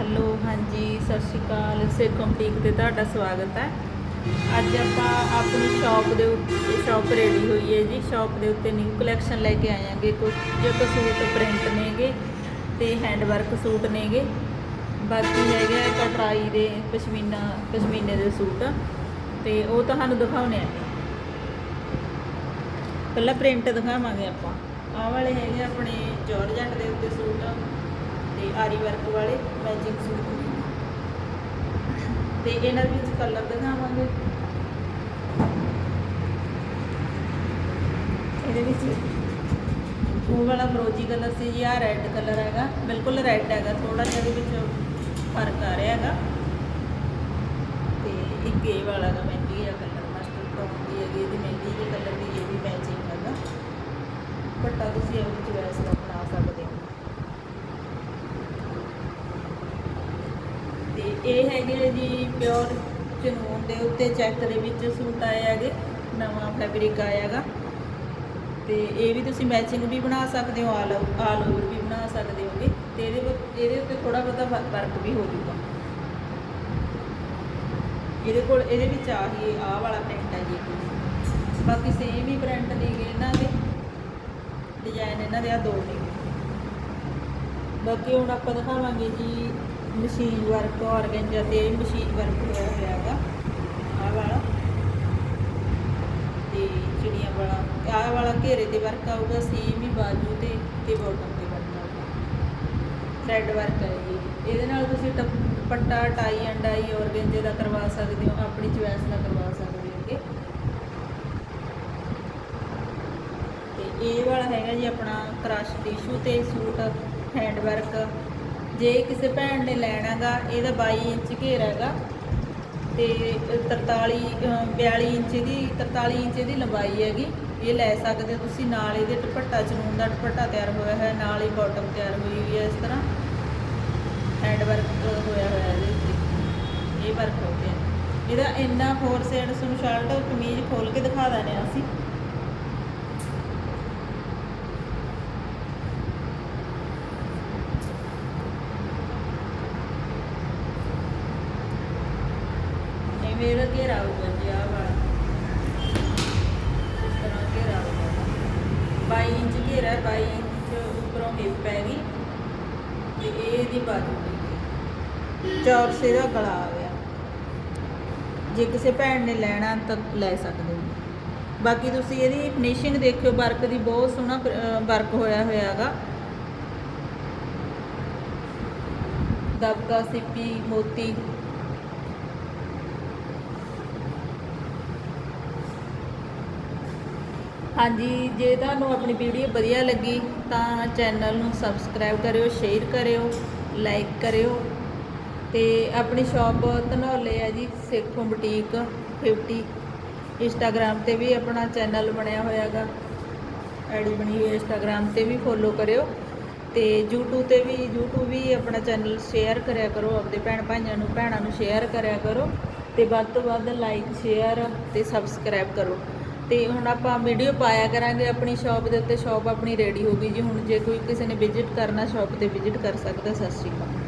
Hello, ਹਾਂਜੀ, ਸਤਿ ਸ਼੍ਰੀ ਅਕਾਲ। ਸਿਰ ਬੁਟੀਕ ਤੇ ਤੁਹਾਡਾ ਸਵਾਗਤ ਹੈ। ਅੱਜ ਆਪਾਂ ਆਪਣੀ ਸ਼ਾਪ ਦੇ ਉੱਤੇ ਸ਼ਾਪ ਰੈਡੀ ਹੋਈ ਹੈ ਜੀ। ਸ਼ਾਪ ਦੇ ਉੱਤੇ ਨਿਊ ਕਲੈਕਸ਼ਨ ਲੈ ਕੇ ਆਇਆਂਗੇ। ਕੁਝ ਜੋ ਕੁ ਸੂਟ ਪ੍ਰਿੰਟ ਨੇਗੇ ਤੇ ਹੈਂਡ ਵਰਕ ਸੂਟ ਨੇਗੇ। ਬਾਕੀ ਹੈਗਾ ਹੈ ਕਟਰਾਈ ਦੇ ਪਸ਼ਮੀਨਾ, ਪਸ਼ਮੀਨੇ ਦੇ ਸੂਟ। ਤੇ ਉਹ ਤੁਹਾਨੂੰ ਦਿਖਾਉਣੇ ਆ। ਪਹਿਲਾਂ ਪ੍ਰਿੰਟ ਦਿਖਾਵਾਂਗੇ ਆਪਾਂ। ਆਹ ਵਾਲੇ ਹੈਗੇ ਆਪਣੇ ਜਾਰਜੈਂਟ ਦੇ ਉੱਤੇ ਸੂਟ। ਤੇ ਆਰੀ ਵਰਕ ਵਾਲੇ ਮੈਚਿੰਗ ਸੂਟ ਨੇ ਤੇ ਇਹਨਾਂ ਦੇ ਵਿੱਚ ਕਲਰ ਦਿਖਾਵਾਂਗੇ। ਇਹਦੇ ਵਿੱਚ ਉਹ ਵਾਲਾ ਫਰੋਜੀ ਕਲਰ ਸੀ ਜੀ ਆ ਰੈੱਡ ਕਲਰ ਹੈਗਾ। ਬਿਲਕੁਲ ਰੈੱਡ ਹੈਗਾ ਥੋੜਾ ਜਿਹਾ ਇਹਦੇ ਵਿੱਚ ਫ਼ਰਕ ਆ ਰਿਹਾ ਹੈਗਾ। ਤੇ ਇੱਕ ਇਹ ਵਾਲਾ ਦਾ ਮਹਿੰਦੀ ਆ ਕਲਰ ਮਸਟਰਡ ਟੋਨ ਦੀ ਹੈਗੀ, ਇਹਦੀ ਮਹਿੰਦੀ ਦੇ ਕਲਰ ਦੀ ਇਹ ਵੀ ਮੈਚਿੰਗ ਹੈਗਾ। ਪੱਟਾ ਤੁਸੀਂ ਇਹਦੇ ਵਿੱਚ ਵੈਸ ਬਣਾ ਸਕਦੇ ਹੋ ਤੇ ਇਹ ਹੈਗੇ ਜੀ ਪਿਓਰ ਚਨੂਨ ਦੇ ਉੱਤੇ ਚੈੱਕ ਦੇ ਵਿੱਚ ਸੂਟ ਆਏ ਹੈਗੇ, ਨਵਾਂ ਫੈਬਰਿਕ ਆਇਆ ਹੈਗਾ। ਤੇ ਇਹ ਵੀ ਤੁਸੀਂ ਮੈਚਿੰਗ ਵੀ ਬਣਾ ਸਕਦੇ ਹੋ ਆਲ ਆਲ ਓਵਰ ਵੀ ਬਣਾ ਸਕਦੇ ਹੋਗੇ। ਤੇ ਇਹਦੇ ਇਹਦੇ ਉੱਤੇ ਥੋੜਾ ਬਹੁਤਾ ਵਰਕ ਵੀ ਹੋ ਜੂਗਾ ਇਹਦੇ ਕੋਲ, ਇਹਦੇ ਵਿੱਚ ਆ ਹੀ ਆਹ ਵਾਲਾ ਪ੍ਰਿੰਟ ਹੈ ਜੀ ਬਾਕੀ ਸੇਮ ਹੀ ਪ੍ਰਿੰਟ ਨੇਗੇ ਇਹਨਾਂ ਦੇ। ਡਿਜ਼ਾਈਨ ਇਹਨਾਂ ਦੇ ਆ ਦੋ ਨੇ ਬਾਕੀ ਹੁਣ ਆਪਾਂ ਦਿਖਾਵਾਂਗੇ ਜੀ ਮਸ਼ੀਨ ਵਰਕ ਔਰਗੈਂਜਾ ਤੇ ਮਸ਼ੀਨ ਵਰਕ ਹੋਇਆ ਹੋਇਆ ਹੈਗਾ ਆਹ ਵਾਲਾ। ਤੇ ਚਿੜੀਆਂ ਵਾਲਾ। ਆਹ ਵਾਲਾ ਘੇਰੇ ਤੇ ਵਰਕ ਆਊਗਾ ਸੇਮ ਹੀ ਬਾਜੂ ਤੇ ਤੇ ਬਾਟਮ ਤੇ ਵਰਕ ਆਊਗਾ। ਥ੍ਰੈਡ ਵਰਕ ਹੈ ਜੀ ਇਹਦੇ ਨਾਲ ਤੁਸੀਂ ਟਪ- ਦੁਪੱਟਾ ਟਾਈ ਐਂਡ ਡਾਈ ਔਰਗੈਂਜੇ ਦਾ ਕਰਵਾ ਸਕਦੇ ਹੋ, ਆਪਣੀ ਚੁਆਇਸ ਦਾ ਕਰਵਾ ਸਕਦੇ ਹੋਗੇ ਤੇ ਇਹ ਵਾਲਾ ਹੈਗਾ ਜੀ ਆਪਣਾ ਕ੍ਰਸ਼ ਟਿਸ਼ੂ ਤੇ ਸੂਟ ਹੈਂਡ ਵਰਕ ਜੇ ਕਿਸੇ ਭੈਣ ਨੇ ਲੈਣਾਗਾ ਇਹਦਾ 22 ਇੰਚ ਘੇਰਾ ਹੈਗਾ ਤੇ 43 ਅਹ 42 ਇੰਚ ਦੀ 43 ਇੰਚ ਦੀ ਲੰਬਾਈ ਹੈਗੀ। ਇਹ ਲੈ ਸਕਦੇ ਹੋ ਤੁਸੀਂ, ਨਾਲ ਇਹਦੇ ਦੁਪੱਟਾ ਚਨੂਨ ਦਾ ਦੁਪੱਟਾ ਤਿਆਰ ਹੋਇਆ ਹੈ ਨਾਲ ਹੀ ਬਾਟਮ ਤਿਆਰ ਹੋਈ ਹੋਈ ਹੈ ਇਸ ਤਰ੍ਹਾਂ। ਹੈਂਡ ਵਰਕ ਹੋਇਆ ਹੋਇਆ ਇਹਦੇ ਇਹ ਵਰਕ ਹੋ ਗਿਆ। ਇਹਦਾ ਇੰਨਾ ਫੋਰ ਸਾਈਡ ਤੁਹਾਨੂੰ ਸ਼ਰਟ ਕਮੀਜ਼ ਖੋਲ ਕੇ ਦਿਖਾ ਦਿੰਦੇ ਹਾਂ ਅਸੀਂ। ਇਹ ਮੇਰਾ ਘੇਰਾ ਹੋਊਗਾ ਜੀ ਆਹ ਵਾਲਾ। ਇਸ ਤਰ੍ਹਾਂ ਘੇਰਾ ਹੋਊਗਾ। 22 ਇੰਚ ਘੇਰਾ ਹੈ, 22 ਇੰਚ ਉੱਪਰੋਂ ਹਿੱਪ ਹੈਗੀ। ਤੇ ਇਹ ਇਹਦੀ ਬਾਜੂ ਹੈਗੀ ਚੌਰਸੇ ਦਾ ਗਲਾ ਆ ਗਿਆ। ਜੇ ਕਿਸੇ ਭੈਣ ਨੇ ਲੈਣਾ ਤਾਂ ਲੈ ਸਕਦੇ ਹੋ। ਬਾਕੀ ਤੁਸੀਂ ਇਹਦੀ ਫਿਨਿਸ਼ਿੰਗ ਦੇਖਿਓ ਵਰਕ ਦੀ ਬਹੁਤ ਸੋਹਣਾ ਵਰਕ ਹੋਇਆ ਹੋਇਆ ਹੈਗਾ। ਦਬਕਾ ਸਿੱਪੀ ਮੋਤੀ। ਹਾਂਜੀ, ਜੇ ਤੁਹਾਨੂੰ ਆਪਣੀ ਵੀਡੀਓ ਵਧੀਆ ਲੱਗੀ ਤਾਂ ਚੈਨਲ ਨੂੰ ਸਬਸਕ੍ਰਾਈਬ ਕਰਿਓ, ਸ਼ੇਅਰ ਕਰਿਓ, ਲਾਈਕ ਕਰਿਓ। ਤੇ ਆਪਣੀ ਸ਼ਾਪ ਧਨੌਲੇ ਹੈ ਜੀ, ਸੇਖੋਂ ਬੁਟੀਕ 50 ਇੰਸਟਾਗ੍ਰam ਤੇ ਵੀ ਆਪਣਾ ਚੈਨਲ ਬਣਿਆ ਹੋਇਆ ਹੈਗਾ ਆਈਡੀ ਬਣੀ ਹੋਈ ਹੈ ਇੰਸਟਾਗ੍ਰam ਤੇ ਵੀ ਫੋਲੋ ਕਰਿਓ। ਤੇ YouTube ਤੇ ਵੀ, YouTube ਵੀ ਆਪਣਾ ਚੈਨਲ ਸ਼ੇਅਰ ਕਰਿਆ ਕਰੋ ਆਪਣੇ ਭੈਣ ਭਾਈਆਂ ਨੂੰ, ਭੈਣਾਂ ਨੂੰ ਸ਼ੇਅਰ ਕਰਿਆ ਕਰੋ। ਤੇ ਵੱਧ ਤੋਂ ਵੱਧ ਲਾਈਕ, ਸ਼ੇਅਰ ਤੇ ਸਬਸਕ੍ਰਾਈਬ ਕਰੋ। ਤੇ ਹੁਣ ਆਪਾਂ ਵੀਡੀਓ ਪਾਇਆ ਕਰਾਂਗੇ, ਆਪਣੀ ਸ਼ਾਪ ਦੇ ਉੱਤੇ ਸ਼ਾਪ ਆਪਣੀ ਰੈਡੀ ਹੋ ਗਈ ਜੀ। ਹੁਣ ਜੇ ਕੋਈ ਕਿਸੇ ਨੇ ਵਿਜ਼ਿਟ ਕਰਨਾ ਸ਼ਾਪ ਤੇ ਵਿਜ਼ਿਟ ਕਰ ਸਕਦਾ, ਸਤਿ ਸ਼੍ਰੀ ਅਕਾਲ।